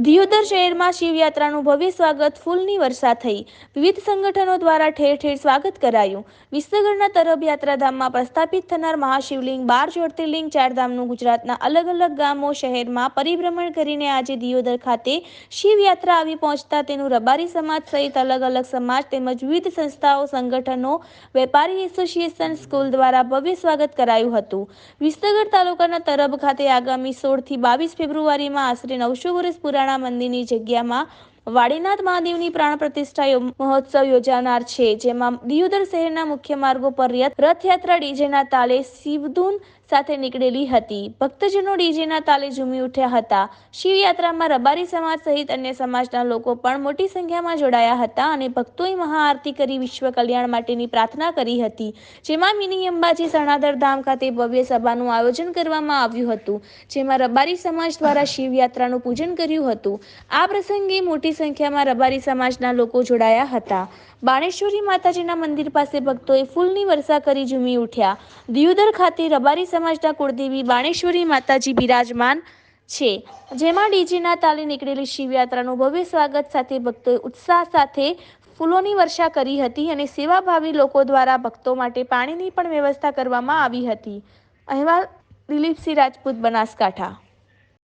દિયોદર શહેરમાં શિવયાત્રાનું ભવ્ય સ્વાગત ફૂલની વર્ષા થઈ. વિવિધ સંગઠનો દ્વારા ઠેર ઠેર સ્વાગત કરાયું. વિસનગરના તરફ યાત્રાધામમાં પ્રસ્થાપિત થનાર મહાશિવલિંગ, બાર જ્યોતિર્લિંગ ચારધામનું ગુજરાતના અલગ અલગ ગામો શહેરમાં પરિભ્રમણ કરીને આજે દિયોદર ખાતે શિવયાત્રા આવી પહોંચતા તેનું રબારી સમાજ સહિત અલગ અલગ સમાજ તેમજ વિવિધ સંસ્થાઓ, સંગઠનો, વેપારી એસોસિએશન, સ્કૂલ દ્વારા ભવ્ય સ્વાગત કરાયું હતું. વિસનગર તાલુકાના તરફ ખાતે આગામી સોળથી બાવીસ ફેબ્રુઆરીમાં આશરે નવસો વર્ષ પુરાણા મંદિરની જગ્યામાં વાડીનાથ મહાદેવની પ્રાણ પ્રતિષ્ઠા મહોત્સવ યોજાનાર છે, જેમાં દિયોદર શહેરના મુખ્ય માર્ગો પર રથયાત્રા ડીજેના તાલે શિવધૂન સાથે નીકળેલી હતી. ભક્તજનો ડીજેના તાલે ઝૂમી ઉઠ્યા હતા. શિવયાત્રામાં રબારી સમાજ સહિત અન્ય સમાજના લોકો પણ મોટી સંખ્યામાં જોડાયા હતા અને ભક્તોએ મહાઆરતી કરી વિશ્વ કલ્યાણ માટેની પ્રાર્થના કરી હતી. જેમાં મિની અંબાજી સણાદર ધામ ખાતે ભવ્ય સભાનું આયોજન કરવામાં આવ્યું હતું. જેમાં રબારી સમાજ દ્વારા શિવયાત્રાનું પૂજન કર્યું હતું. આ પ્રસંગે મોટી સંખ્યામાં રબારી સમાજના લોકો જોડાયા હતા. બાણેશ્વરી માતાજીના મંદિર પાસે ભક્તોએ ફૂલની વર્ષા કરી ઝૂમી ઉઠ્યા. દિયોદર ખાતે રબારી સમાજના કુળદેવી બાણેશ્વરી માતાજી બિરાજમાન છે. જેમાં ડીજેના તાલે નીકળેલી શિવયાત્રાનું ભવ્ય સ્વાગત સાથે ભક્તોએ ઉત્સાહ સાથે ફૂલોની વર્ષા કરી હતી અને સેવાભાવી લોકો દ્વારા ભક્તો માટે પાણીની પણ વ્યવસ્થા કરવામાં આવી હતી. અહેવાલ દિલીપસિંહ રાજપૂત બનાસકાંઠા.